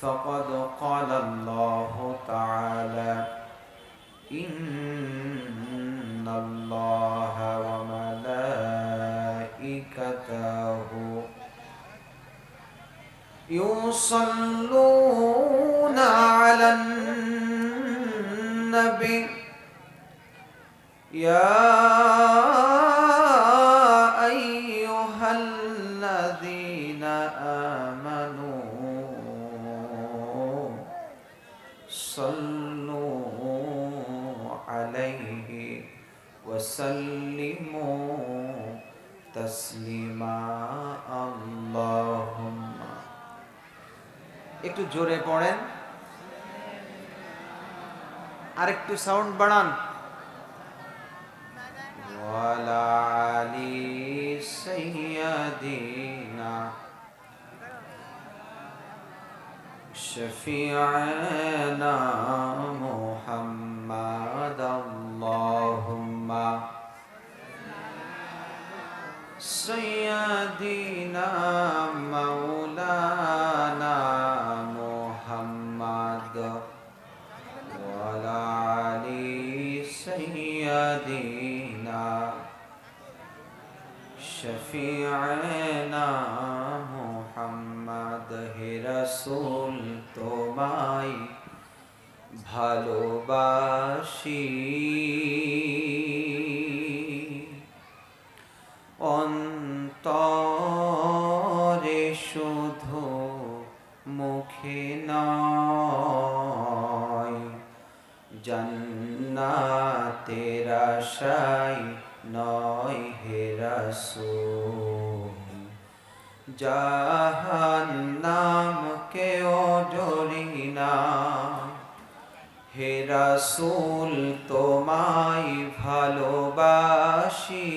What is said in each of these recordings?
فقد قال الله تعالى إن الله وملائكته يصلون على النبي. يا صلوا عليه وسلموا تسليما اللهم একটু জোরে পড়েন আর একটু সাউন্ড বাড়ান ওয়ালা আলি সাইয়্যিদিনা شفيعنا محمد اللهم. سيدنا مولانا محمد وعلى علي سيدنا شفيعنا محمد হে রাসূল তোমায় ভালোবাসি। অন্তরে শুধু মুখে নয় জান্নাতের আশায় নয় হে রাসূল। জাহান্নাম কেও ডরি না। হে রাসূল, তোমায় ভালোবাসি।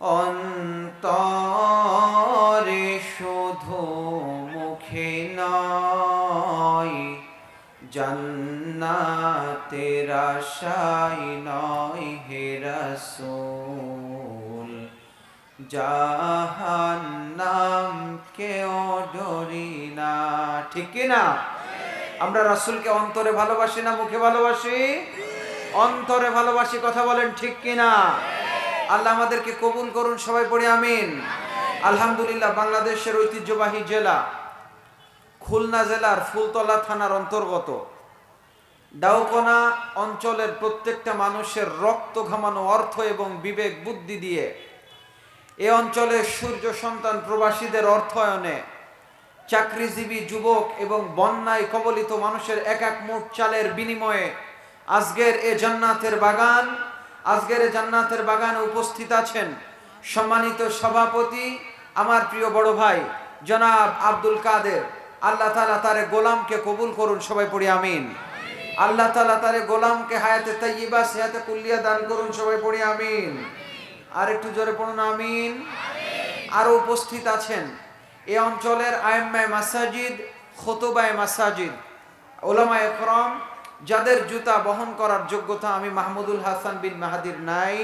অন্তরে শুধু মুখে নয়, জান্নাতের আশায় নয়, হে রাসূল। জাহান্নাম কেও ডরি না। ঠিক না? আমরা রাসূলকে অন্তরে ভালোবাসি না, মুখে ভালোবাসি? অন্তরে ভালোবাসি, কথা বলেন ঠিক কি না? আল্লাহ আমাদেরকে কবুল করুন, সবাই পড়ে আমিন। আলহামদুলিল্লাহ, বাংলাদেশের ঐতিহ্যবাহী জেলা খুলনা জেলার ফুলতলা থানার অন্তর্গত। ডাউকোনা অঞ্চলের প্রত্যেকটা মানুষের রক্ত ঘামানো অর্থ এবং বিবেক বুদ্ধি দিয়ে এ অঞ্চলের সূর্য সন্তান প্রবাসীদের অর্থায়নে চাকরিজীবী যুবক এবং বন্যায় কবলিত মানুষের এক এক মুঠ চালের বিনিময়ে আজকের এ জান্নাতের বাগান, আজকের এ জান্নাতের বাগানে উপস্থিত আছেন সম্মানিত সভাপতি আমার প্রিয় বড় ভাই, জনাব আব্দুল কাদের। আল্লাহ তালা তারে গোলামকে কবুল করুন, সবাই পড়ি আমিন। আল্লাহ তালা তারে গোলামকে হায়াতে তাইয়িবা সেহাতে কুল্লিয়া দান করুন, সবাই পড়ি আমিন। আর একটু জোরে পড়ুন, আমিন। আরও উপস্থিত আছেন এ অঞ্চলের আয়েম্মায় মাসাজিদ, খোতবায় মাসাজিদ ওলামা একরম, যাদের জুতা বহন করার যোগ্যতা আমি মাহমুদুল হাসান বিন মাহাদির নাই।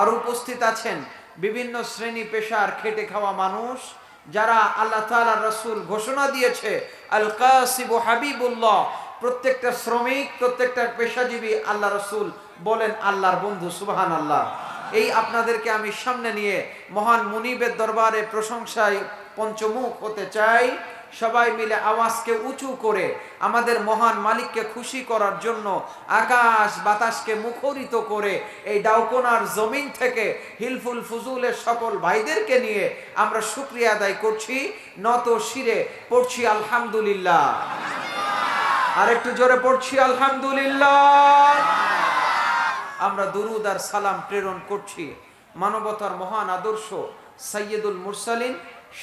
আর উপস্থিত আছেন বিভিন্ন শ্রেণি পেশার খেটে খাওয়া মানুষ, যারা আল্লাহ তাআলা রসুল ঘোষণা দিয়েছে, আল কাসিব হাবিবুল্লাহ, প্রত্যেকটা শ্রমিক, প্রত্যেকটা পেশাজীবী আল্লাহ রসুল বলেন আল্লাহর বন্ধু সুবাহান আল্লাহ এই আপনাদেরকে আমি সামনে নিয়ে মহান মুনিবের দরবারে প্রশংসায় পঞ্চমুখ হতে চাই। সবাই মিলে আওয়াজকে উঁচু করে আমাদের মহান মালিককে খুশি করার জন্য আকাশ বাতাসকে মুখরিত করে এই ডাউকোনার জমিন থেকে হিলফুল ফুজুলের সকল ভাইদেরকে নিয়ে আমরা শুক্রিয়া আদায় করছি। নত শিরে পড়ছি আলহামদুলিল্লাহ। আর একটু জোরে পড়ছি আলহামদুলিল্লাহ। আমরা দুরুদ আর সালাম প্রেরণ করছি। মানবতার মহান আদর্শ সৈয়দুল মুরসালিন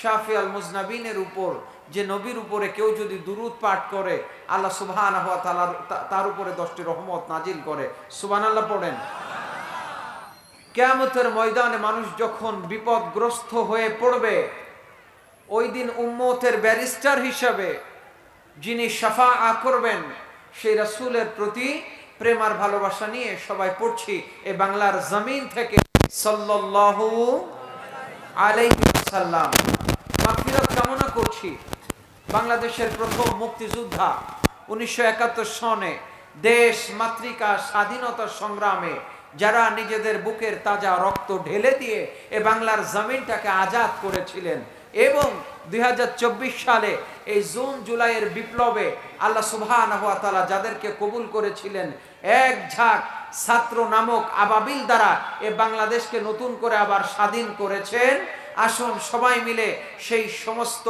শাফি আল মুজনাবিনের উপর। যে নবীর উপরে কেউ যদি দুরুদ পাঠ করে, আল্লাহ সুবহান তার উপরে দশটি রহমত নাজিল করে। সুবান আল্লাহ পড়েন। কেয়ামতের ময়দানে মানুষ যখন বিপদগ্রস্ত হয়ে পড়বে, ওই দিন উম্মতের ব্যারিস্টার হিসাবে যিনি সাফা করবেন, সেই রাসূলের প্রতি প্রেম আর ভালোবাসা নিয়ে সবাই পড়ছি এই বাংলার জমিন থেকে। সাল্লাল্লাহু আলাইহি সাল্লাম মাগফিরাত কামনা করছি। বাংলাদেশের প্রথম মুক্তিযোদ্ধা উনিশশো একাত্তর সনে দেশ মাতৃকা স্বাধীনতা সংগ্রামে যারা নিজেদের বুকের তাজা রক্ত ঢেলে দিয়ে এ বাংলার জমিনটাকে আজাদ করেছিলেন এবং দুই হাজার চব্বিশ সালে এই জুন জুলাইয়ের বিপ্লবে আল্লাহ সুবহান যাদেরকে কবুল করেছিলেন, এক ঝাঁক ছাত্র নামক আবাবিল দ্বারা এ বাংলাদেশকে নতুন করে আবার স্বাধীন করেছেন। আসুন সবাই মিলে সেই সমস্ত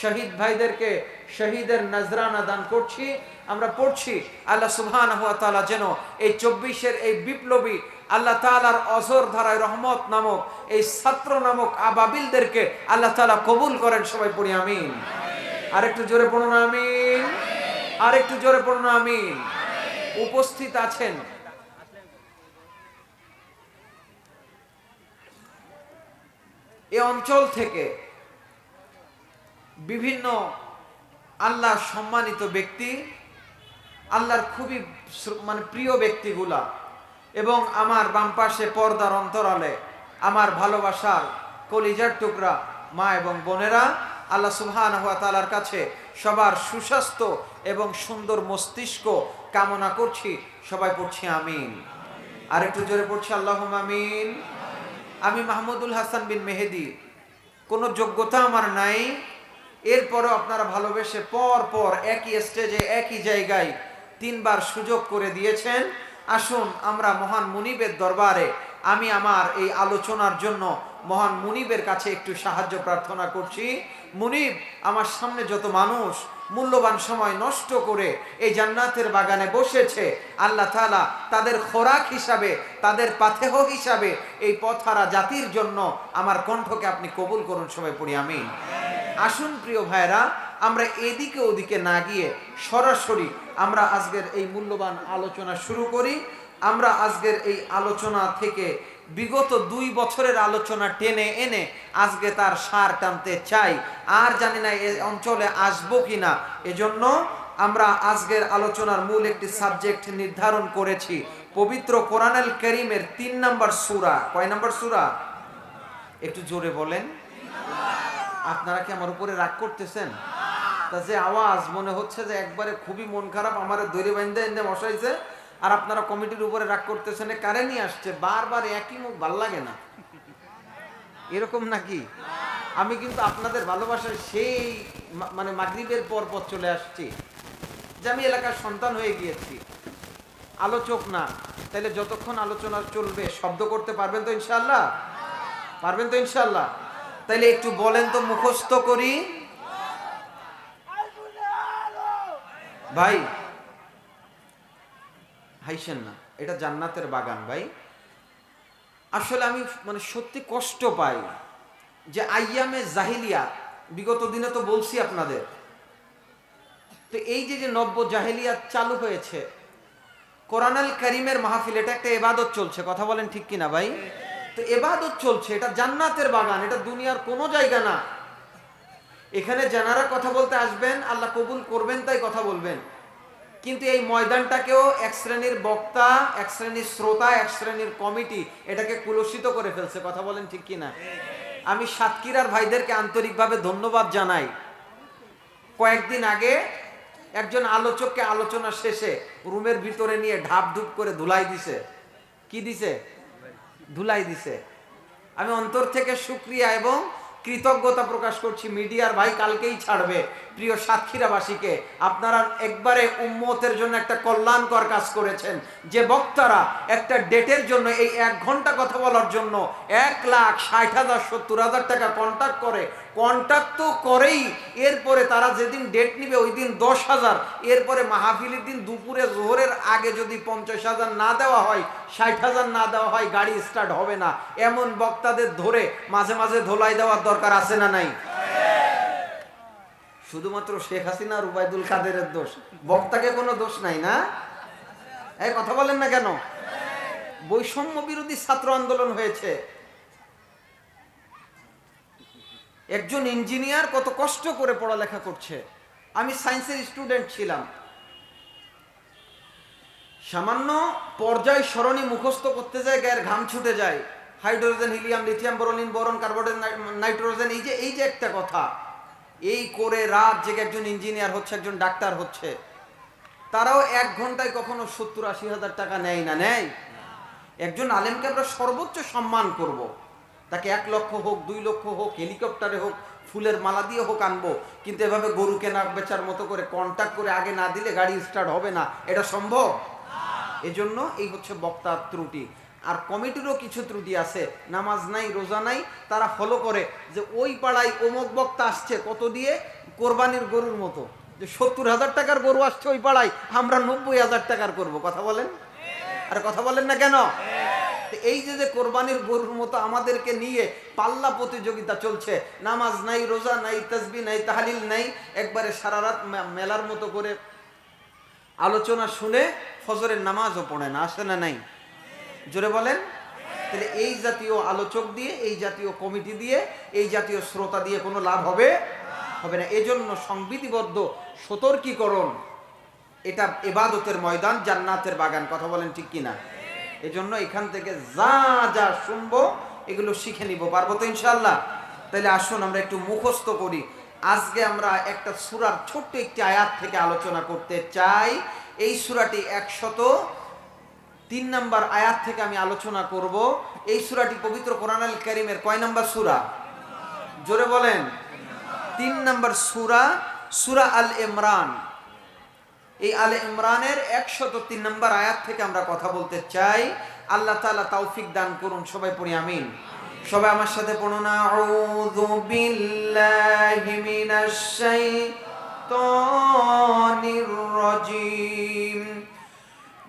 শহীদ ভাইদেরকে শহীদের নজরানা দান করছি। আমরা পড়ছি, আল্লাহ সুবহান যেন এই চব্বিশের এই বিপ্লবী আল্লাহ তালার অজর ধারায় রহমত নামক এই ছাত্র নামক আবাবিলদেরকে আল্লাহ তালা কবুল করেন, সবাই পড়ি আমিন। আরেকটু জোরে পড়ুন, আমিন। আরেকটু জোরে পড়ুন, আমিন। উপস্থিত আছেন। এ অঞ্চল থেকে বিভিন্ন আল্লাহ সম্মানিত ব্যক্তি, আল্লাহর খুবই মানে প্রিয় ব্যক্তিগুলা এবং আমার বাম পাশে পর্দার অন্তরালে আমার ভালোবাসার কলিজার টুকরা মা এবং বোনেরা, আল্লাহ সুবহান হুয়া তালার কাছে সবার সুস্বাস্থ্য এবং সুন্দর মস্তিষ্ক কামনা করছি। সবাই পড়ছি আমিন। আর একটু জোরে পড়ছি আল্লাহ আমিন। আমি মাহমুদুল হাসান বিন মেহেদি। কোনো যোগ্যতা আমার নাই। এরপরও আপনারা ভালোবেসে পর পর একই স্টেজে একই জায়গায় তিনবার সুযোগ করে দিয়েছেন। আসুন আমরা মহান মুনিবের দরবারে, আমি আমার এই আলোচনার জন্য মহান মুনিবের কাছে একটু সাহায্য প্রার্থনা করছি। মুনিব, আমার সামনে যত মানুষ মূল্যবান সময় নষ্ট করে এই জান্নাতের বাগানে বসেছে, আল্লাহ তাআলা তাদের খোরাক হিসাবে, তাদের পাথেহ হিসাবে এই পথহারা জাতির জন্য আমার কণ্ঠকে আপনি কবুল করুন সবাই পড়ি আমি আসুন প্রিয় ভাইরা আমরা এদিকে ওদিকে না গিয়ে সরাসরি আমরা আজকের এই মূল্যবান আলোচনা শুরু করি। আমরা আজকের এই আলোচনা থেকে বিগত দুই বছরের আলোচনা টেনে এনে আজকে তার সার টানতে চাই। আর জানি না এই অঞ্চলে আসব কিনা। এজন্য আমরা আজকের আলোচনার মূল একটি সাবজেক্ট নির্ধারণ করেছি। পবিত্র কোরআনুল করিমের তিন নম্বর সূরা। কয় নম্বর সূরা? একটু জোরে বলেন। আপনারা কি আমার উপরে রাগ করতেছেন? তা যে আওয়াজ, মনে হচ্ছে যে একবারে খুবই মন খারাপ আমার দড়ি বাইন্দে এনে বসাইছে। আর আপনারা কমিটির উপরে রাগ করতেছেন কারে নিয়ে আসছে? বারবার একই মুখ, ভালো লাগে না। এরকম নাকি? আমি কিন্তু আপনাদের ভালোবাসার সেই মানে মাগরিবের পর পর চলে আসছি। যে আমি এলাকার সন্তান হয়ে গিয়েছি। আলোচক না। তাহলে যতক্ষণ আলোচনা চলবে, শব্দ করতে পারবেন তো ইনশাল্লাহ পারবেন তো ইনশাল্লাহ তাইলে একটু বলেন তো মুখস্থ করি। ভাই, হাইসেন না, এটা জান্নাতের বাগান ভাই। আসলে আমি মানে সত্যি কষ্ট পাই যে আইয়ামে জাহিলিয়া, বিগত দিনে তো বলছি আপনাদের, তো এই যে যে নব্য জাহিলিয়াত চালু হয়েছে, কোরআনাল করিমের মাহফিল, এটা একটা এবাদত চলছে, কথা বলেন ঠিক কিনা ভাই? তো এবাদত চলছে, এটা জান্নাতের বাগান, এটা দুনিয়ার কোনো জায়গা না। এখানে যারা কথা বলতে আসবেন, আল্লাহ কবুল করবেন, তাই কথা বলবেন। কিন্তু এই ময়দানটাকেও এক শ্রেণির বক্তা, এক শ্রেণির শ্রোতা, এক শ্রেণির কমিটি এটাকে কুলসিত করে ফেলছে, কথা বলেন ঠিক কিনা? আমি সাতক্ষীরার ভাইদেরকে আন্তরিকভাবে ধন্যবাদ জানাই। কয়েকদিন আগে একজন আলোচককে আলোচনা শেষে রুমের ভিতরে নিয়ে ঢাপ ধুপ করে ধুলাই দিছে। কি দিছে? ধুলাই দিছে। আমি অন্তর থেকে সুক্রিয়া এবং কৃতজ্ঞতা প্রকাশ করছি মিডিয়ার ভাই কালকেই ছাড়বে। প্রিয় সাতক্ষীরাবাসীকে আপনারা একবারে উম্মতের জন্য একটা কল্যাণকর কাজ করেছেন। যে বক্তারা একটা ডেটের জন্য এই এক ঘণ্টা কথা বলার জন্য এক লাখ ষাট হাজার সত্তর হাজার টাকা কন্ট্যাক্ট করে কন্ট্যাক্ট তো করেই। এরপরে তারা যেদিন ডেট নিবে ওই দিন দশ হাজার। এরপরে মাহফিলের দিন দুপুরে, জোহরের আগে যদি পঞ্চাশ হাজার না দেওয়া হয়, ষাট হাজার না দেওয়া হয়, গাড়ি স্টার্ট হবে না। এমন বক্তাদের ধরে মাঝে মাঝে ধোলাই দেওয়ার দরকার আছে না নাই? শুধুমাত্র শেখ হাসিনা আর উবায়দুল কাদেরের দোষ। বক্তাকে কোনো দোষ নাই না? এই কথা বলেন না কেন? বৈষম্য বিরোধী ছাত্র আন্দোলন হয়েছে। একজন ইঞ্জিনিয়ার কত কষ্ট করে পড়ালেখা করছে। আমি সায়েন্সের স্টুডেন্ট ছিলাম। সামান্য পর্যায় সরণি মুখস্থ করতে যায়, গায়ের ঘাম ছুটে যায়। Hydrogen, helium, lithium, boroline, boron, carbon nitrogen, এই যে এই যে একটা কথা। এই করে রাত জেগে একজন ইঞ্জিনিয়ার হচ্ছে, একজন ডাক্তার হচ্ছে। তারাও এক ঘন্টায় কখনো সত্তর আশি হাজার টাকা নেয় না, নেয়? একজন আলেমকে আমরা সর্বোচ্চ সম্মান করব। তাকে এক লক্ষ হোক, দুই লক্ষ হোক, হেলিকপ্টারে হোক, ফুলের মালা দিয়ে হোক আনব। কিন্তু এভাবে গরুকে না বেচার মতো করে কন্ট্যাক্ট করে আগে না দিলে গাড়ি স্টার্ট হবে না। এটা সম্ভব? এজন্য এই হচ্ছে বক্তার ত্রুটি। আর কমিটিরও কিছু ত্রুটি আছে। নামাজ নাই, রোজা নাই, তারা ফলো করে যে ওই পাড়ায় অমুক বক্তা আসছে, কত দিয়ে? কোরবানির গরুর মতো। যে সত্তর হাজার টাকার গরু আসছে ওই পাড়ায়, আমরা নব্বই হাজার টাকার করব। কথা বলেন? আর কথা বলেন না কেন? এই যে যে কোরবানির গরুর মতো আমাদেরকে নিয়ে পাল্লা প্রতিযোগিতা চলছে, নামাজ নাই, রোজা নাই, তসবি নাই, তাহালিল নাই, একবারে সারা রাত মেলার মতো করে আলোচনা শুনে ফজরের নামাজও পড়ে না, আসে না নাই? জোরে বলেন। তাহলে এই জাতীয় আলোচক দিয়ে, এই জাতীয় কমিটি দিয়ে, এই জাতীয় শ্রোতা দিয়ে কোনো লাভ হবে? হবে না। এজন্য সংবিধিবদ্ধ সতর্কীকরণ, এটা এবাদতের ময়দান, জান্নাতের বাগান। কথা বলেন ঠিক কিনা? এজন্য এখান থেকে যা যা শুনব, এগুলো শিখে নিব। পারব তো ইনশাল্লাহ তাহলে আসুন, আমরা একটু মুখস্থ করি। আজকে আমরা একটা সুরার ছোট্ট একটি আয়াত থেকে আলোচনা করতে চাই। এই সুরাটি একশত তিন নাম্বার আয়াত থেকে আমি আলোচনা করব। এই সুরাটি পবিত্র কোরআন আল করিমের কয় নাম্বার সুরা? জোরে বলেন। তিন নাম্বার সুরা সুরা আল ইমরান। এই আলে ইমরানের একশত তিন নম্বর আয়াত থেকে আমরা কথা বলতে চাই। আল্লাহ তালা তৌফিক দান করুন, সবাই পড়ি আমিন। সবাই আমার সাথে পড়ুন।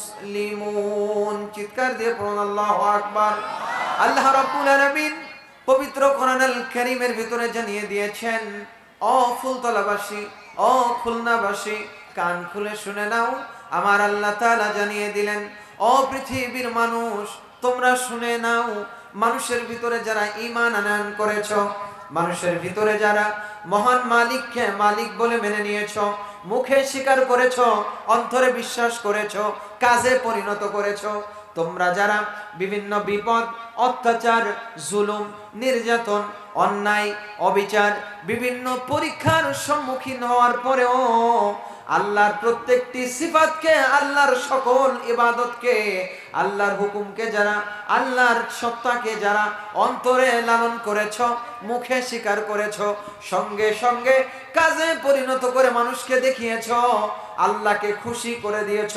মুসলিমুন। চিৎকার দিয়ে পড়ুন, আল্লাহ আকবার। আল্লাহ রাব্বুল আলামিন পবিত্র কোরআনুল কারীমের ভিতরে জানিয়ে দিয়েছেন, ও ফুলতলাবাসী, ও খুলনাবাসী, কান খুলে শুনে নাও। আমার আল্লাহ তাআলা জানিয়ে দিলেন, ও পৃথিবীর মানুষ, তোমরা শুনে নাও, মানুষের ভিতরে যারা ঈমান আনয়ন করেছ, মানুষের ভিতরে যারা মহান মালিককে মালিক বলে মেনে নিয়েছ মুখে স্বীকার করেছ, অন্তরে বিশ্বাস করেছ, কাজে পরিণত করেছ। তোমরা যারা বিভিন্ন বিপদ, অত্যাচার, জুলুম, নির্যাতন, অন্যায়, অবিচার, বিভিন্ন পরীক্ষার সম্মুখীন হওয়ার পরেও আল্লাহর প্রত্যেকটি সিফাতকে, আল্লাহর সকল ইবাদতকে, আল্লাহর হুকুমকে যারা, আল্লাহর সত্তাকে যারা অন্তরে লালন করেছ, মুখে স্বীকার করেছ, সঙ্গে সঙ্গে কাজে পরিণত করে মানুষকে দেখিয়েছ, আল্লাহকে খুশি করে দিয়েছ,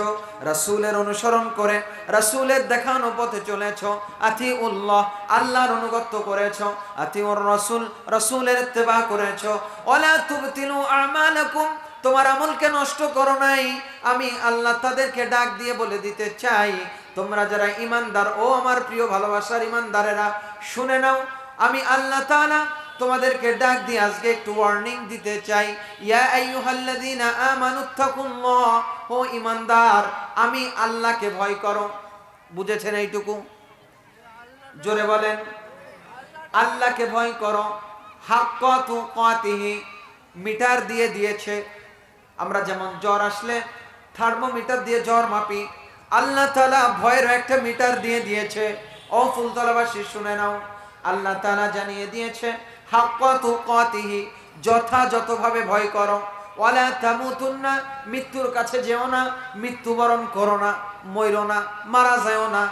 রাসূলের অনুসরণ করে, রাসূলের দেখানো পথে চলেছ আতি উল্লাহ আল্লাহর অনুগত্য করেছ আতি ওর রাসূল, রাসূলের ইত্তেবা করেছ, ওয়ালা তুবতিলু আমালাকুম তোমার আমলকে নষ্ট করো নাই। আমি আল্লাহ তাদেরকে ডাক দিয়ে বলে দিতে চাই। তোমরা যারা ইমানদার, ও আমার প্রিয় ভালোবাসার ইমানদারেরা, শুনে নাও, আমি আল্লাহ তাআলা তোমাদেরকে ডাক দিয়ে আজকে একটু ওয়ার্নিং দিতে চাই। ইয়া ও ইমানদার, আমি আল্লাহকে ভয় করো। বুঝেছেন এইটুকু? জোরে বলেন। আল্লাহকে ভয় করো। হাক্কা তুকাতিহি, মিটার দিয়ে দিয়েছে। আমরা যেমন জ্বর আসলে থার্মোমিটার দিয়ে জ্বর মাপি, আল্লাহ তালা ভয়ের একটা মিটার দিয়ে দিয়েছে। ও ফুলতলাবাসী, শুনে নাও। আল্লাহ তাআলা জানিয়ে দিয়েছে, হাক্কা তুকাতিহি, যথাযথভাবে ভয় করো। ওয়ালা তামুতুন্না, মৃত্যুর কাছে যেও না, মৃত্যুবরণ করো না, মরো না, মারা যাও না।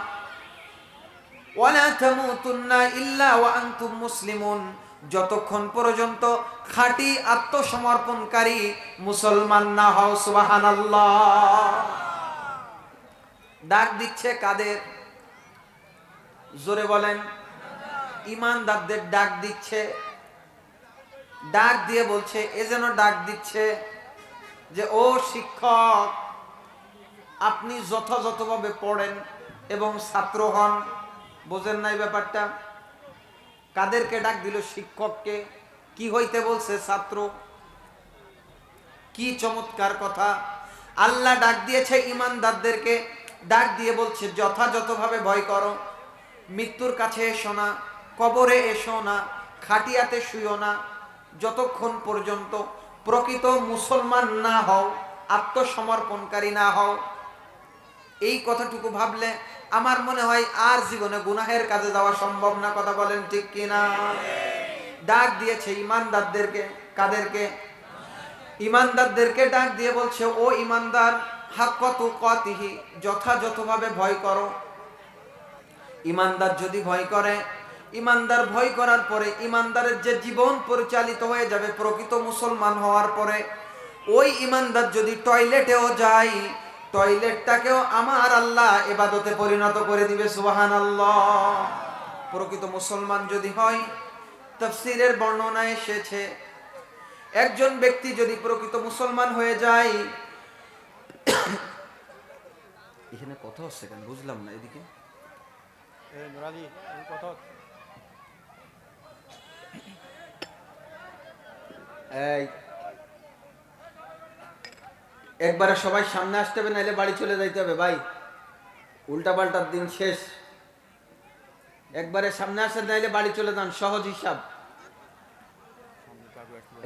ওয়ালা তামুতুন্না ইল্লা ওয়া আনতুম মুসলিমুন। যতক্ষণ পর্যন্ত খাঁটি আত্মসমর্পণকারী মুসলমান না হও সুবাহান ডাক দিচ্ছে কাদের? জোরে বলেন। ইমানদারদের ডাক দিচ্ছে। ডাক দিয়ে বলছে, এ যেন ডাক দিচ্ছে যে, ও শিক্ষক, আপনি যথাযথভাবে পড়েন এবং ছাত্র হন। বোঝেন নাই ব্যাপারটা? কাদেরকে ডাক দিল শিক্ষককে? কি হইতে বলছে ছাত্র? কি চমৎকার কথা। আল্লাহ ডাক দিয়েছে ইমানদারদেরকে, ডাক দিয়ে বলছে, যথাযথভাবে ভয় করো। মৃত্যুর কাছে এসো না, কবরে এসো না, খাটিয়াতে শুইও না। যতক্ষণ পর্যন্ত প্রকৃত মুসলমান না হও, আত্মসমর্পণকারী না হও। এই কথাটুকু ভাবলে আমার মনে হয় আর জীবনে গুনাহের কাজে যাওয়া সম্ভব না, কথা বলেন ঠিক কিনা? ডাক দিয়েছে ইমানদারদেরকে, কাদেরকে? ইমানদারদেরকে ডাক দিয়ে বলছে, ও ইমানদার হাক কত কতিহি যথাযথভাবে ভয় করো। ইমানদার যদি ভয় করে, ইমানদার ভয় করার পরে, ইমানদারের যে জীবন পরিচালিত হয়ে যাবে প্রকৃত মুসলমান হওয়ার পরে, ওই ইমানদার যদি টয়লেটেও যায় টয়লেটটাকেও আমার আল্লাহ এবাদতে পরিণত করে দিবে সুবাহান আল্লাহ প্রকৃত মুসলমান যদি হয় তফসিরের বর্ণনা এসেছে একজন ব্যক্তি যদি প্রকৃত মুসলমান হয়ে যায় এখানে কথা হচ্ছে কেন? বুঝলাম না এদিকে। এই নুরালি এই কথা এই একবারে সবাই সামনে আসতে হবে, নাইলে বাড়ি চলে যাইতে হবে, ভাই। উল্টা পাল্টার দিন শেষ। একবারে সামনে আসেন, নাইলে বাড়ি চলে যান, সহজ হিসাব।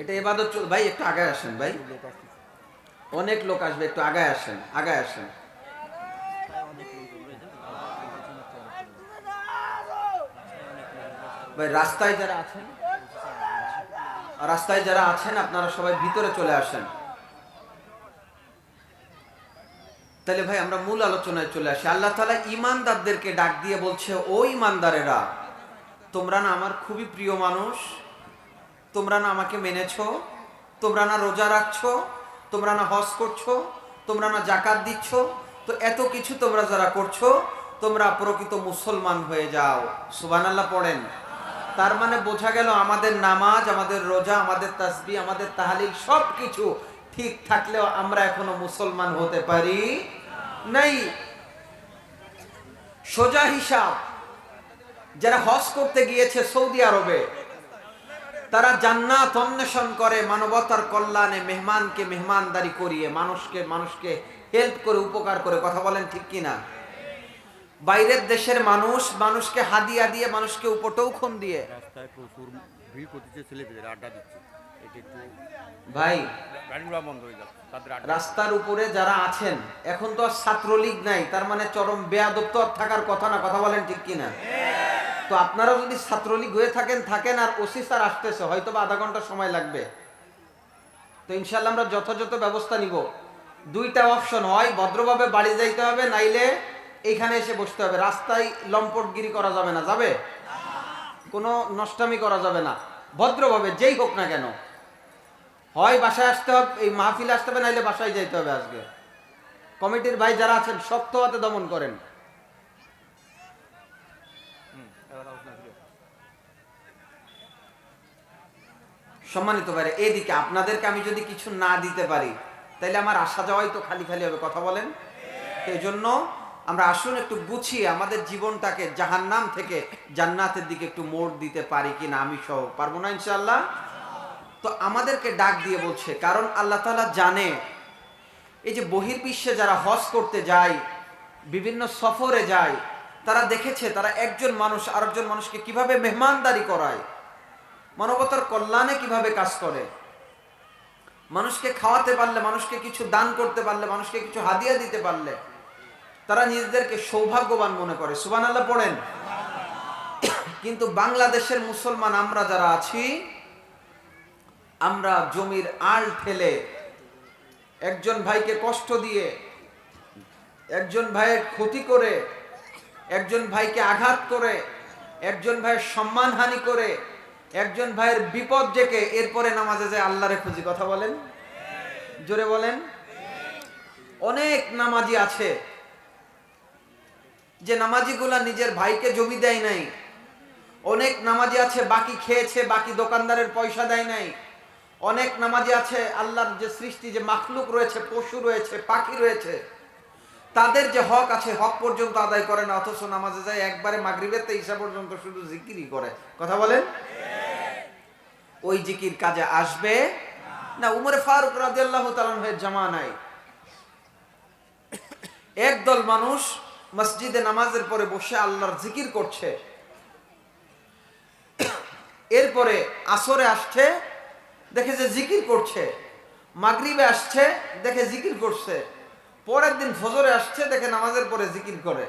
এটা চল ভাই, একটু আগায় আসেন, ভাই। অনেক লোক আসবে, একটু আগায় আসেন আগায় আসেন। ভাই, রাস্তায় যারা আছেন, রাস্তায় যারা আছেন, আপনারা সবাই ভিতরে চলে আসেন। তাহলে ভাই আমরা মূল আলোচনায় চলে আসি। আল্লাহ তালা ইমানদারদেরকে ডাক দিয়ে বলছে, ও ইমানদারেরা তোমরা না আমার খুবই প্রিয় মানুষ, তোমরা না আমাকে মেনেছো, তোমরা না রোজা রাখছ, তোমরা না হজ করছ, তোমরা না জাকাত দিচ্ছ, তো এত কিছু তোমরা যারা করছ, তোমরা প্রকৃত মুসলমান হয়ে যাও। সুবান আল্লাহ পড়েন। তার মানে বোঝা গেল আমাদের নামাজ, আমাদের রোজা, আমাদের তাসবি আমাদের তাহালিল সব কিছু ঠিক থাকলেও আমরা এখনও মুসলমান হতে পারি। নাই। সোজা হিসাব, যারা হজ করতে গিয়েছে সৌদি আরবে, তারা জান্নাত অন্বেষণ করে মানবতার কল্যাণে মেহমানকে মেহমানদারি করিয়ে, মানুষকে মানুষকে হেল্প করে, উপকার করে। কথা বলেন ঠিক কিনা? বাইরের দেশের মানুষ মানুষকে হাদিয়া দিয়ে, মানুষকে উপটৌখন দিয়ে। রাস্তায় প্রচুর ভিড় করতেছে ছেলেপেলেরা, আড্ডা দিচ্ছে। এটা একটু ভাই রাস্তার উপরে যারা আছেন এখন তো আর ছাত্রলীগ নাই তার মানে চরম বেয়াদব তো আর থাকার কথা না কথা বলেন ঠিক কিনা? তো আপনারা যদি ছাত্রলীগ হয়ে থাকেন থাকেন আর ওসি স্যার আসতেছে হয়তো বা আধা ঘণ্টা সময় লাগবে। তো ইনশাল্লাহ আমরা যথাযথ ব্যবস্থা নিব। দুইটা অপশন হয় ভদ্রভাবে বাড়ি যাইতে হবে নাইলে এইখানে এসে বসতে হবে। রাস্তায় লম্পটগিরি করা যাবে না যাবে? কোনো নষ্টামি করা যাবে না। ভদ্রভাবে যেই হোক না কেন। হয় বাসায় আসতে হবে, এই মাহফিলে আসতে হবে নাইলে বাসায় যাইতে হবে আজকে। কমিটির ভাই যারা আছেন, শক্ত হাতে দমন করেন। সম্মানিত বাইরে এদিকে আপনাদেরকে আমি যদি কিছু না দিতে পারি তাহলে আমার আসা যাওয়াই তো খালি খালি হবে, কথা বলেন? এই জন্য আমরা আসুন একটু গুছিয়ে আমাদের জীবনটাকে জাহান্নাম থেকে জান্নাতের দিকে একটু মোড় দিতে পারি কিনা আমি সহ পারব না ইনশাল্লাহ তো আমাদেরকে ডাক দিয়ে বলছে, কারণ আল্লাহ তাআলা জানে এই যে বহির্বিশ্বে যারা হজ করতে যায়, বিভিন্ন সফরে যায়, তারা দেখেছে তারা একজন মানুষ আরেকজন মানুষকে কীভাবে মেহমানদারি করায়, মানবতার কল্যাণে কীভাবে কাজ করে। মানুষকে খাওয়াতে পারলে, মানুষকে কিছু দান করতে পারলে, মানুষকে কিছু হাদিয়া দিতে পারলে, তারা নিজেদেরকে সৌভাগ্যবান মনে করে। সুবান আল্লাহ পড়েন। কিন্তু বাংলাদেশের মুসলমান আমরা যারা আছি আমরা জমির আল ঠেলে একজন ভাইকে কষ্ট দিয়ে, একজন ভাইয়ের ক্ষতি করে, একজন ভাইকে আঘাত করে, একজন ভাইয়ের সম্মানহানি করে, একজন ভাইয়ের বিপদ ডেকে এরপরে নামাজে যায় আল্লাহরে খুঁজি। কথা বলেন? জোরে বলেন? অনেক নামাজি আছে যে নামাজিগুলা নিজের ভাইকে জমি দেয় নাই। অনেক নামাজি আছে বাকি খেয়েছে, বাকি দোকানদারের পয়সা দেয় নাই। অনেক নামাজি আছে, আল্লাহর যে সৃষ্টি, যে মাখলুক রয়েছে, পশু রয়েছে, পাখি রয়েছে, তাদের যে হক আছে, হক পর্যন্ত আদায় করে না, অথচ নামাজে যায় একবারে মাগরিবের তেইশা পর্যন্ত শুধু জিকিরই করে। কথা বলেন? ওই জিকির কাজে আসবে না? উমরে ফারুক রাদিয়াল্লাহু তাআলা হয়ে জামা নাই একদল মানুষ মসজিদে নামাজের পরে বসে আল্লাহর জিকির করছে। এরপরে আসরে আসছে দেখে যে জিকির করছে। মাগরিবে আসছে, দেখে জিকির করছে। পরের দিন ফজরে আসছে, দেখে নামাজের পরে জিকির করে।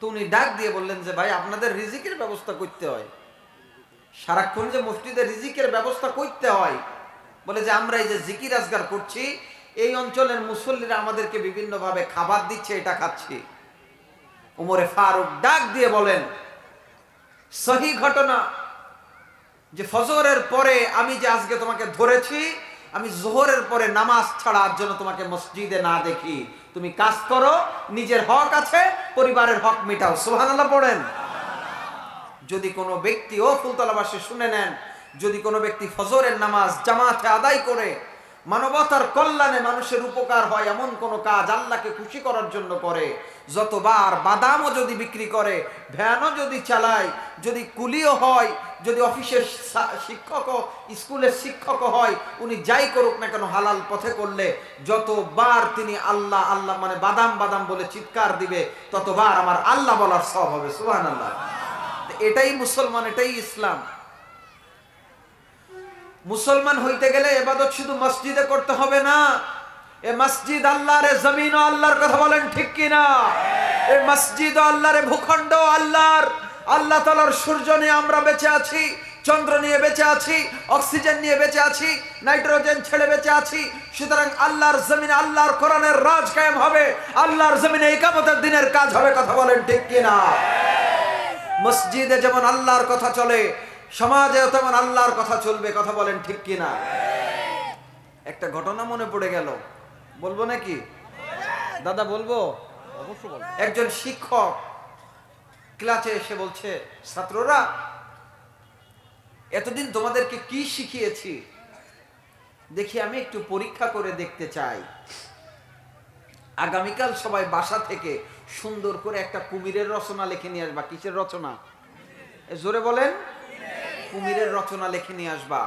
তো উনি ডাক দিয়ে বললেন যে, ভাই, আপনাদের রিজিকের ব্যবস্থা করতে হয়। সারাক্ষণ যে মসজিদে রিজিকের ব্যবস্থা করতে হয়। বলে যে, আমরা এই যে জিকির আজগার করছি, এই অঞ্চলের মুসল্লিরা আমাদেরকে বিভিন্নভাবে খাবার দিচ্ছে, এটা খাচ্ছি। উমরে ফারুক ডাক দিয়ে বলেন, সহি ঘটনা যে ফজরের পরে আমি যে আজকে তোমাকে ধরেছি, আমি জোহরের পরে নামাজ ছাড়ার জন্য তোমাকে মসজিদে না দেখি। তুমি কাজ করো, নিজের হক আছে, পরিবারের হক মিটাও। সুহানাল্লাহ পড়েন। যদি কোনো ব্যক্তি, ও ফুলতলাবাসী শুনে নেন, যদি কোনো ব্যক্তি ফজরের নামাজ জামাতে আদায় করে মানবতার কল্যাণে মানুষের উপকার হয় এমন কোনো কাজ আল্লাহকে খুশি করার জন্য করে। যতবার বাদামও যদি বিক্রি করে, ভ্যানও যদি চালায়, যদি কুলিও হয়, যদি অফিসের শিক্ষকও স্কুলের শিক্ষকও হয়, উনি যাই করুক না কেন হালাল পথে করলে, যতবার তিনি আল্লাহ আল্লাহ মানে বাদাম বাদাম বলে চিৎকার দিবে, ততবার আমার আল্লাহ বলার সব হবে সুহান আল্লাহ এটাই মুসলমান, এটাই ইসলাম। মুসলমান হইতে গেলে এবাদত শুধু মসজিদে করতে হবে না। এ মসজিদ আল্লাহর জমিন আল্লাহর কথা বলেন ঠিক কিনা? এ মসজিদ আল্লাহর ভূখণ্ড আল্লাহর। আল্লাহ তালার সূর্য নিয়ে আমরা বেঁচে আছি, চন্দ্র নিয়ে বেঁচে আছি, অক্সিজেন নিয়ে বেঁচে আছি, নাইট্রোজেন ছেড়ে বেঁচে আছি। সুতরাং আল্লাহর জমিনে আল্লাহর কোরআনের রাজ কায়েম হবে। আল্লাহর জমিনে একামতের দিনের কাজ হবে কথা বলেন ঠিক কিনা? মসজিদে যেমন আল্লাহর কথা চলে সমাজেও তেমন আল্লাহর কথা চলবে কথা বলেন ঠিক কিনা? একটা ঘটনা মনে পড়ে গেল। বলব নাকি? দাদা বলব? একজন শিক্ষক ক্লাসে এসে বলছে ছাত্ররা এতদিন তোমাদেরকে কি শিখিয়েছি? দেখি আমি একটু পরীক্ষা করে দেখতে চাই। আগামীকাল সবাই বাসা থেকে সুন্দর করে একটা কুমিরের রচনা লিখে নিয়ে আসবা। কিসের রচনা? জোরে বলেন। কুমিরের রচনা লিখে নিয়ে আসবা।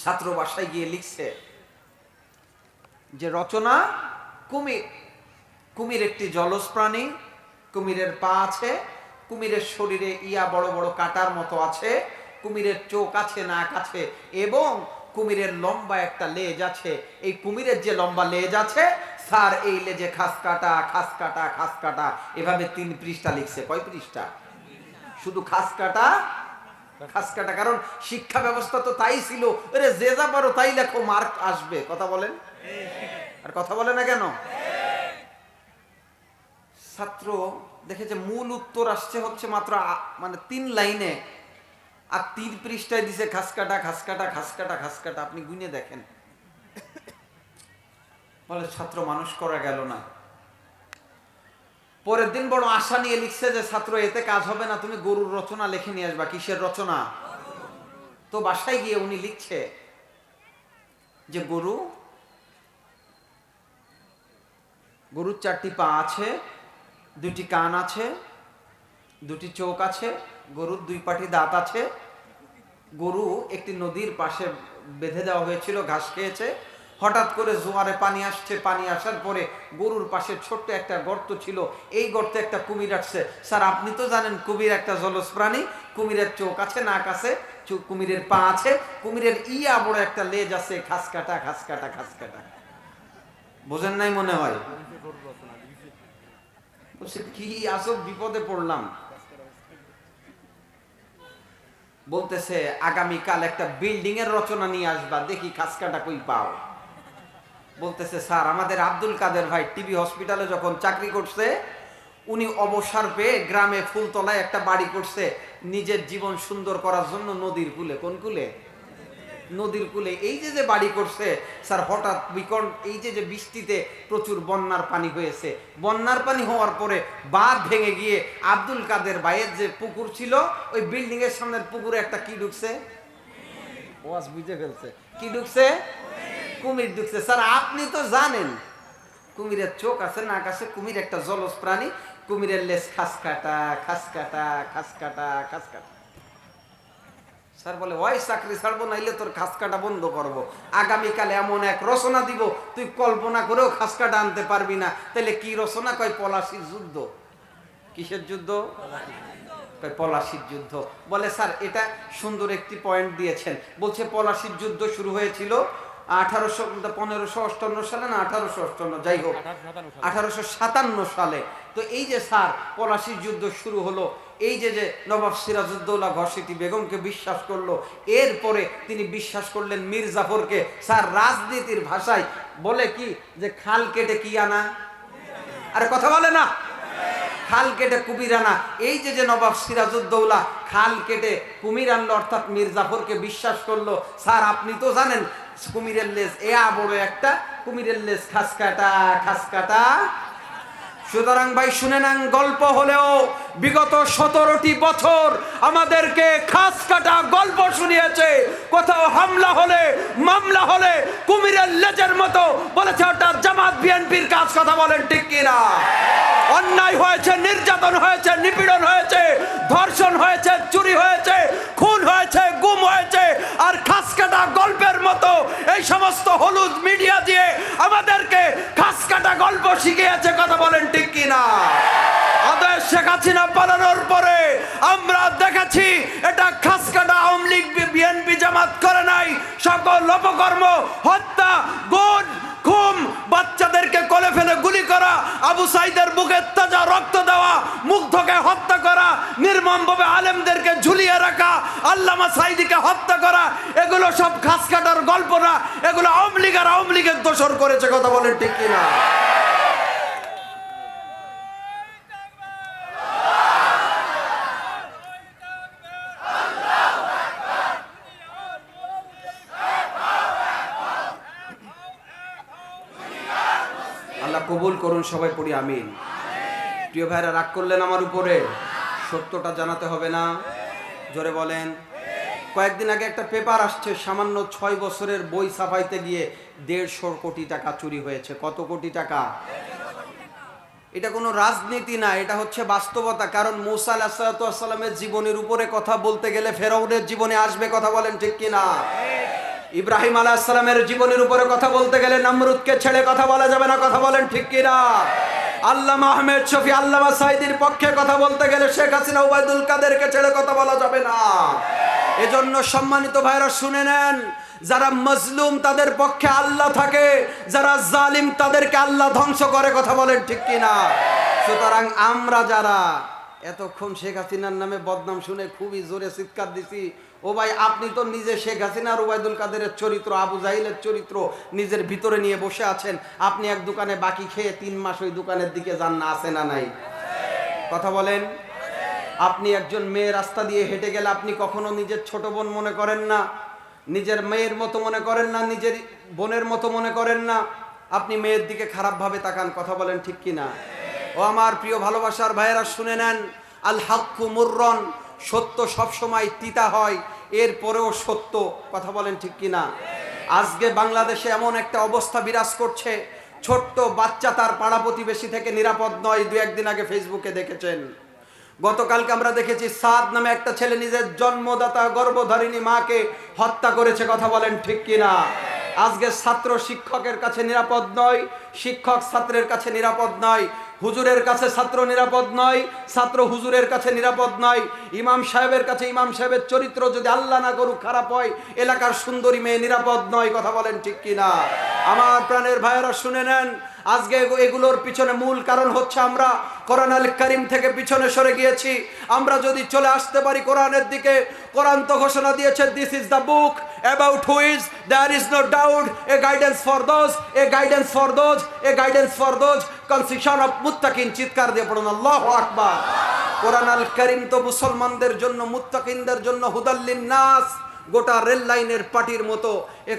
ছাত্র বাসায় গিয়ে লিখছে যে রচনা, কুমির কুমির একটি জলজ প্রাণী, কুমিরের পা আছে, কুমিরের শরীরে ইয়া বড় বড় কাটার মতো আছে, কুমিরের চোখ আছে, নাক আছে এবং কুমিরের লম্বা একটা লেজ আছে। এই কুমিরের যে লম্বা লেজ আছে, স্যার এই লেজে খাস কাটা খাস কাটা খাস কাটা। এভাবে তিন পৃষ্ঠা লিখছে। কয় পৃষ্ঠা? শুধু খাস কাটা? খাস কাটা, কারণ শিক্ষা ব্যবস্থা তো তাই ছিল। আরে, যে যা পারো তাই লেখো, মার্ক আসবে। কথা বলেন? আর কথা বলে না কেন? ছাত্র দেখেছে, মূল উত্তর আসছে হচ্ছে মাত্র মানে তিন লাইনে। আর তিন পৃষ্ঠায় দিছে, খাস কাটা খাস কাটা খাস কাটা খাস কাটা। আপনি গুনে দেখেন। বলে, ছাত্র, মানুষ করা গেল না। পরের দিন বড় আশা নিয়ে লিখছে যে, ছাত্র, এতে কাজ হবে না, তুমি গরুর রচনা লিখে নিয়ে আসবা, কিসের রচনা? তো বাসায় গিয়ে উনি লিখছে যে, গরু, গরুর চারটি পা আছে দুটি কান আছে, দুটি চোখ আছে, গরুর দুই পাটি দাঁত আছে, গরু একটি নদীর পাশে বেঁধে দেওয়া হয়েছিল, ঘাস খেয়েছে হঠাৎ করে জোয়ারে পানি আসছে, পানি আসার পরে গরুর পাশে ছোট্ট একটা গর্ত ছিল। এই গর্তে একটা কুমির আসছে। স্যার, আপনি তো জানেন কুমির একটা জলজ প্রাণী। কুমিরের চোখ আছে, নাক আছে কুমিরের পা আছে। কুমিরের ইয়া বড় একটা লেজ আছে, খাস কাটা খাস কাটা খাস কাটা। বোঝেন নাই মনে হয়? কি আসব বিপদে পড়লাম। বলতেছে, আগামীকাল একটা বিল্ডিং এর রচনা নিয়ে আসবা, দেখি খাসকাটা কই পাও। বলতেছে, স্যার, আমাদের আব্দুল কাদের ভাই টিবি হসপিটালে যখন চাকরি করছে, উনি অবসর পেয়ে গ্রামে ফুলতলায় একটা বাড়ি করছে, নিজের জীবন সুন্দর করার জন্য নদীর কূলে। কোন কূলে? নদীর কূলে। এই যে যে বাড়ি করছে, স্যার, হঠাৎ বিকট এই যে যে বৃষ্টিতে প্রচুর বন্যার পানি হয়েছে, বন্যার পানি হওয়ার পরে বাঁধ ভেঙে গিয়ে আব্দুল কাদের বাইয়ের যে পুকুর ছিল, ওই বিল্ডিং এর সামনের পুকুরে একটা কি ঢুকছে? বুঝে ফেলছে। কি ঢুকছে? কুমির ঢুকছে স্যার, আপনি তো জানেন, কুমিরের চোখ আছে, নাক আছে, কুমির একটা জলজ প্রাণী, কুমিরের লেজ খাস কাটা খাস কাটা খাস কাটা খাস কাটা স্যার বলে, ওই চাকরি ছাড়বো, নাইলে তোর খাস কাটা বন্ধ করব। আগামীকালে এমন এক রচনা দিব, তুই কল্পনা করেও খাস কাটা আনতে পারবি না। তাহলে কি রচনা? কয়, পলাশির যুদ্ধ। কিসের যুদ্ধ? পলাশির যুদ্ধ। বলে, স্যার, এটা সুন্দর একটি পয়েন্ট দিয়েছেন। বলছে, পলাশির যুদ্ধ শুরু হয়েছিল আঠারোশো পনেরোশো অষ্টান্ন সালে না আঠারোশো অষ্টান্ন? যাই হোক আঠারোশো সাতান্ন সালে। তো এই যে স্যার পলাশির যুদ্ধ শুরু হলো এই যে যে নবাব সিরাজউদ্দৌলা ঘসিটি বেগমকে বিশ্বাস করল এরপরে তিনি বিশ্বাস করলেন মীর জাফরকে স্যার রাজনীতির ভাষায় বলে কি যে খাল কেটে কি আনা? আরে কথা বলে না। খাল কেটে কুমির আনা। এই যে যে নবাব সিরাজউদ্দৌলা খাল কেটে কুমির আনলো অর্থাৎ মীর জাফরকে বিশ্বাস করল স্যার আপনি তো জানেন কুমিরের লেজ এয়া বড় একটা কুমিরের লেজ, খাস কাটা খাস কাটা। সুতরাং ভাই, শুনে নাং, গল্প হলেও বিগত সতেরোটি বছর আমাদেরকে খাস কাটা গল্প শুনিয়েছে। কোথাও হামলা হলে, মামলা হলে, কুমিরের লেজের মতো বলেছে ওটা জামাত বিএনপির কাজ কথা বলেন ঠিক কিনা। অন্যায় হয়েছে, নির্যাতন হয়েছে, নিপীড়ন হয়েছে, ধর্ষণ হয়েছে, চুরি হয়েছে, খুন হয়েছে, গুম হয়েছে, আর খাস কাটা গল্পের মতো এই সমস্ত হলুদ মিডিয়া দিয়ে আমাদেরকে খাস কাটা গল্প শিখিয়েছে কথা বলেন ঠিক কিনা। অতএব শেখ হাসিনা পালানোর পরে আমরা দেখেছি এটা খাস কাটা আওয়ামী লীগ, বিএনপি জামাত করে নাই। সকল অপকর্ম, হত্যা, গুণ, খুম, বাচ্চাদেরকে কোলে ফেলে গুলি করা, আবু সাইদের বুকে তাজা রক্ত দেওয়া, মুগ্ধকে হত্যা করা, নির্মমভাবে আলেমদেরকে ঝুলিয়ে রাখা, আল্লামা সাইদিকে হত্যা করা, এগুলো সব খাস কাটার গল্প না এগুলো আওয়ামী লীগ আর আওয়ামী লীগের দোষর করেছে, কথা বলেন ঠিক কিনা আল্লাহ কবুল করুন, সবাই পড়ি আমিন। প্রিয় ভাইরা রাগ করলেন আমার উপরে? সত্যটা জানাতে হবে না। জোরে বলেন। কয়েকদিন আগে একটা পেপার আসছে, সামান্য ছয় বছরের বই ছাপাইতে গিয়ে দেড়শো কোটি টাকা চুরি হয়েছে। কত কোটি টাকা? এটা কোনো রাজনীতি না, এটা হচ্ছে বাস্তবতা। কারণ মুসা আলাহিসাল্লামের জীবনের উপরে কথা বলতে গেলে ফেরাউনের জীবনে আসবে কথা বলেন ঠিক কিনা? ইব্রাহিম আলাহিসাল্লামের জীবনের উপরে কথা বলতে গেলে নমরুদকে ছেড়ে কথা বলা যাবে না, কথা বলেন ঠিক কিনা? আল্লামা আহমেদ শফি, আল্লামা সাইদির পক্ষে কথা বলতে গেলে শেখ হাসিনা ওবায়দুল কাদেরকে ছেড়ে কথা বলা যাবে না। এজন্য সম্মানিত ভাইরা, শুনে নেন, যারা মজলুম তাদের পক্ষে আল্লাহ থাকে, যারা জালিম তাদেরকে আল্লাহ ধ্বংস করে, কথা বলেন ঠিক কিনা? সুতরাং আমরা যারা, এতক্ষণ শেখ হাসিনার নামে বদনাম শুনে খুবই জোরে চিৎকার দিছি ও ভাই, আপনি তো নিজে শেখ হাসিনা ওবায়দুল কাদেরের চরিত্র, আবু জাহিলের চরিত্র নিজের ভিতরে নিয়ে বসে আছেন। আপনি এক দোকানে বাকি খেয়ে তিন মাস ওই দোকানের দিকে যান না আসে না নাই? কথা বলেন। আপনি একজন মেয়ে রাস্তা দিয়ে হেঁটে গেলে আপনি কখনো নিজের ছোট বোন মনে করেন না? নিজের মেয়ের মতো মনে করেন না? নিজের বোনের মতো মনে করেন না? আপনি মেয়ের দিকে খারাপভাবে তাকান, কথা বলেন ঠিক কি না ও আমার প্রিয় ভালোবাসার ভাইয়েরা, শুনে নেন। আল হাক্কু মুররন সত্য সবসময় তিতা হয়, এরপরেও সত্য, কথা বলেন ঠিক কি না আজকে বাংলাদেশে এমন একটা অবস্থা বিরাজ করছে, ছোট্ট বাচ্চা তার পাড়া প্রতিবেশী থেকে নিরাপদ নয়, দু একদিন আগে ফেসবুকে দেখেছেন। গতকালকে আমরা দেখেছি সাদ নামে একটা ছেলে নিজের জন্মদাতা, গর্ভধারিণী মাকে হত্যা করেছে, কথা বলেন ঠিক কিনা? আজকে ছাত্র শিক্ষকের কাছে নিরাপদ নয়, শিক্ষক ছাত্রের কাছে নিরাপদ নয়, হুজুরের কাছে ছাত্র নিরাপদ নয়, ছাত্র হুজুরের কাছে নিরাপদ নয়। ইমাম সাহেবের কাছে ইমাম সাহেবের চরিত্র যদি আল্লাহ না করুক, খারাপ হয়, এলাকার সুন্দরী মেয়ে নিরাপদ নয়, কথা বলেন ঠিক কিনা? আমার প্রাণের ভাইয়েরা শুনে নেন আজকে এগুলোর পিছনে মূল কারণ হচ্ছে আমরা কোরআন আল করিম থেকে পিছনে সরে গিয়েছি। আমরা যদি চলে আসতে পারি কোরআনের দিকে, কোরআন তো ঘোষণা দিয়েছে this is the book about which there is no doubt a guidance for those a guidance for those a guidance for those conscious of মুত্তাকিন চিৎকার দিয়ে পড়ুন, আল্লাহ আকবার। কোরআন আল করিম তো মুসলমানদের জন্য, মুত্তাকিনদের জন্য হুদাল্লিন নাস গোটা রেল লাইনের পার্টির মতো। এ